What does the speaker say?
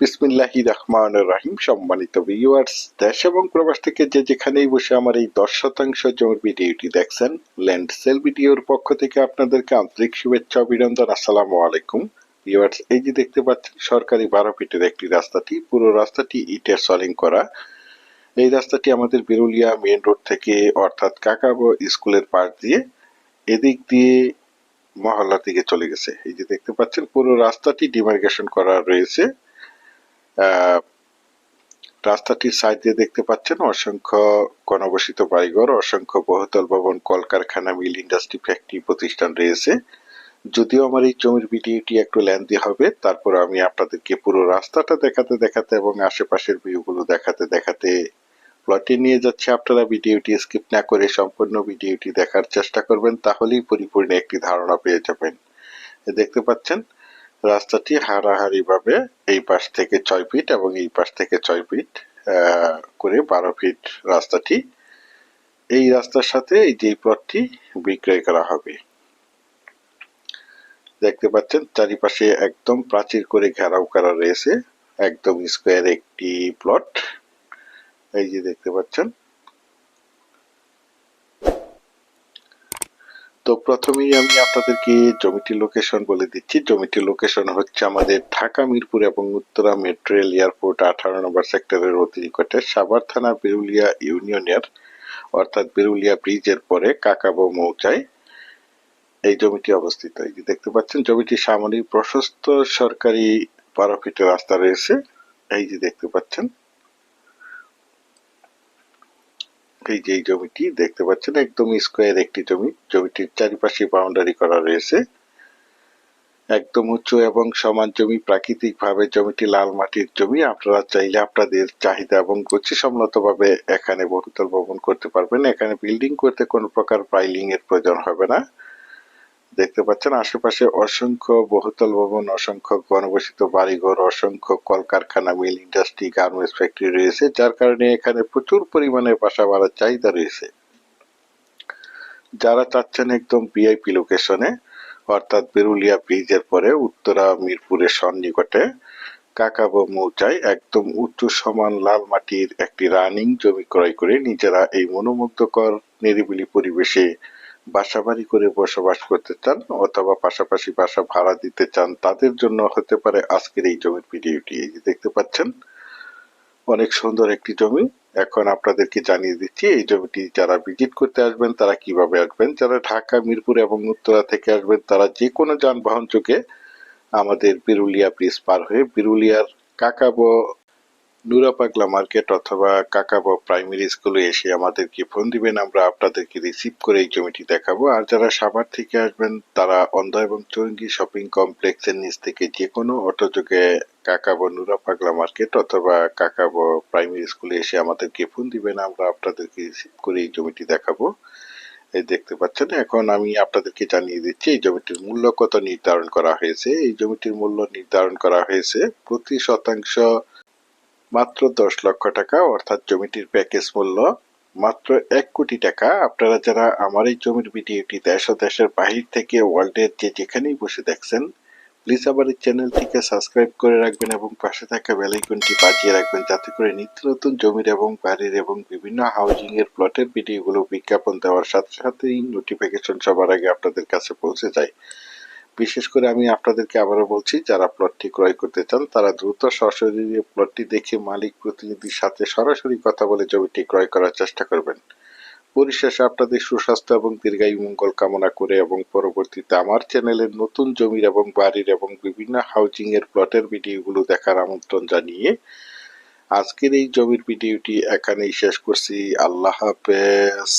বিসমিল্লাহি রহমান রাহিম। সম্মানিত ভিউয়ার্স দেশ এবং প্রবাস থেকে যে যেখানেই বসে আমার এই দশ শতাংশ জমির ভিডিওটি দেখছেন ল্যান্ড সেল ভিডিওর পক্ষ থেকে আপনাদেরকে আন্তরিক শুভেচ্ছা অভিনন্দন। আসসালামু আলাইকুম। ভিউয়ার্স এই যে দেখতে পাচ্ছেন, সরকারি বারো ফিটের একটি রাস্তাটি, পুরো রাস্তাটি ইটের সলিং করা। এই রাস্তাটি আমাদের বিরুলিয়া মেন রোড থেকে অর্থাৎ কাকাবো স্কুলের পাশ দিয়ে এদিক দিয়ে মহল্লার দিকে চলে গেছে। এই যে দেখতে পাচ্ছেন, পুরো রাস্তাটি ডিমার্কেশন করা রয়েছে। রাস্তাটির সাইড দিয়ে দেখতে পাচ্ছেন অসংখ্য গণবসিত বাড়িঘর, অসংখ্য বহুতল ভবন, কলকারখানা মিল ইন্ডাস্ট্রি ফ্যাক্টরি প্রতিষ্ঠান রয়েছে। যদিও আমার এই জমির ভিডিওটি একটু লেন্দি হবে, তারপর আমি আপনাদেরকে পুরো রাস্তাটা দেখাতে দেখাতে এবং আশেপাশের ভিউগুলো দেখাতে দেখাতে প্লটে নিয়ে যাচ্ছি। আপনারা ভিডিওটি স্কিপ না করে সম্পূর্ণ ভিডিওটি দেখার চেষ্টা করবেন, তাহলেই পরিপূর্ণ একটি ধারণা পেয়ে যাবেন। দেখতে পাচ্ছেন রাস্তাটি হারাহারি ভাবে এই পাশ থেকে ছয় ফিট এবং এই পাশ থেকে ছয় ফিট করে বারো ফিট রাস্তাটি। এই রাস্তার সাথে এই যে প্লটটি বিক্রয় করা হবে। দেখতে পাচ্ছেন, চারিপাশে একদম প্রাচীর করে ঘেরাও করা রয়েছে। একদম স্কোয়ার একটি প্লট এই যে দেখতে পাচ্ছেন তো প্রথমেই আমি আপনাদেরকে জমিটির লোকেশন বলে দিচ্ছি। জমিটির লোকেশন হচ্ছে আমাদের ঢাকা, মিরপুর এবং উত্তরা মেট্রো রেল এয়ারপোর্ট আঠারো নম্বর সেক্টরের অতি নিকটে সাভার থানা বিরুলিয়া ইউনিয়নের, অর্থাৎ বিরুলিয়া ব্রিজের পরে কাকাবো মৌচায় এই জমিটি অবস্থিত। এই যে দেখতে পাচ্ছেন জমিটির সামনে প্রশস্ত সরকারি বারো ফিটের রাস্তা রয়েছে। এই যে দেখতে পাচ্ছেন এই যে জমিটি দেখতে পাচ্ছেন একদম স্কোয়ার একটি জমি। জমিটির চারিপাশে বাউন্ডারি করা রয়েছে। একদম উঁচু এবং সমান জমি প্রাকৃতিক ভাবে জমিটি লাল মাটির জমি। আপনারা চাইলে আপনাদের চাহিদা এবং গতিসম্মত ভাবে এখানে বহুতল ভবন করতে পারবেন। এখানে বিল্ডিং করতে কোনো প্রকার পাইলিং এর প্রয়োজন হবে না। দেখতে পাচ্ছেন, আশেপাশে অসংখ্য বহুতল ভবন, অসংখ্য গণবসিত বাড়িঘর, অসংখ্য কলকারখানা, মিল ইন্ডাস্ট্রি, গার্মেন্টস ফ্যাক্টরি রয়েছে, যার কারণে এখানে প্রচুর পরিমাণে বাসা বাড়ার চাহিদা রয়েছে। যারা চাচ্ছেন একদম ভিআইপি লোকেশনে অর্থাৎ বেরুলিয়া ব্রিজের পরে উত্তরা, মিরপুরের সন্নিকটে কাকাবো মৌচায় একদম উঁচু সমান লাল মাটির একটি রানিং জমি ক্রয় করে নিজেরা এই মনোমুগ্ধকর নিরিবিলি পরিবেশে বাসা বাড়ি করে বসবাস করতে চান অথবা পাশাপাশি বাসা ভাড়া দিতে চান, তাদের জন্য হতে পারে আজকের এই জমির ভিডিওটি। এই যে দেখতে পাচ্ছেন, অনেক সুন্দর একটি জমি। এখন আপনাদেরকে জানিয়ে দিচ্ছি, এই জমিটি যারা ভিজিট করতে আসবেন, তারা কীভাবে আসবেন? যারা ঢাকা, মিরপুর এবং উত্তরা থেকে আসবেন, তারা যে কোনো যানবাহন যোগে আমাদের বিরুলিয়া ব্রিজ পার হয়ে বিরুলিয়ার কাকাবো নুরাপাগলা মার্কেট অথবা কাকাবো প্রাইমারি স্কুলে এসে আমাদেরকে ফোন দিবেন, আমরা আপনাদেরকে রিসিভ করে এই জমিটি দেখাবো। আর যারা সাভার থেকে আসবেন, তারা অন্ধ এবং চৌরঙ্গি শপিং কমপ্লেক্সের নিচ থেকে যে কোনো অটো যোগে কাকাবো নুরাপাগলা মার্কেট অথবা কাকাবো প্রাইমারি স্কুলে এসে আমাদেরকে ফোন দিবেন, আমরা আপনাদেরকে রিসিভ করে এই জমিটি দেখাবো। এই দেখতে পাচ্ছেন, এখন আমি আপনাদেরকে জানিয়ে দিচ্ছি, এই জমিটির মূল্য কত নির্ধারণ করা হয়েছে? এই জমিটির মূল্য নির্ধারণ করা হয়েছে প্রতি শতাংশ মাত্র দশ লক্ষ টাকা, অর্থাৎ জমিটির প্যাকেজ মূল্য মাত্র এক কোটি টাকা। আপনারা যারা আমার এই জমির ভিডিওটি দেশ ও দেশের বাহির থেকে ওয়ার্ল্ডের যে যেখানেই বসে দেখছেন প্লিজ আমার এই চ্যানেলটিকে সাবস্ক্রাইব করে রাখবেন এবং পাশে থাকা বেলাইকনটি বাজিয়ে রাখবেন যাতে করে নিত্য নতুন জমির এবং বাড়ির এবং বিভিন্ন হাউজিং এর প্লটের ভিডিওগুলো বিজ্ঞাপন দেওয়ার সাথে সাথেই নোটিফিকেশন সবার আগে আপনাদের কাছে পৌঁছে যায়। বিশেষ করে আমি আপনাদেরকে আবারও বলছি, যারা প্লটটি ক্রয় করতে চান, তারা দ্রুত সরাসরি প্লটটি দেখে মালিক প্রতিনিধির সাথে সরাসরি কথা বলে জমিটি ক্রয় করার চেষ্টা করবেন। পরিশেষে আপনাদের সুস্বাস্থ্য এবং দীর্ঘায়ু মঙ্গল কামনা করে এবং পরবর্তীতে আমার চ্যানেলের নতুন জমির এবং বাড়ির এবং বিভিন্ন হাউজিং এর প্লটের ভিডিওগুলো দেখার আমন্ত্রণ জানিয়ে আজকের এই জমির ভিডিওটি এখানেই শেষ করছি। আল্লাহ হাফেজ।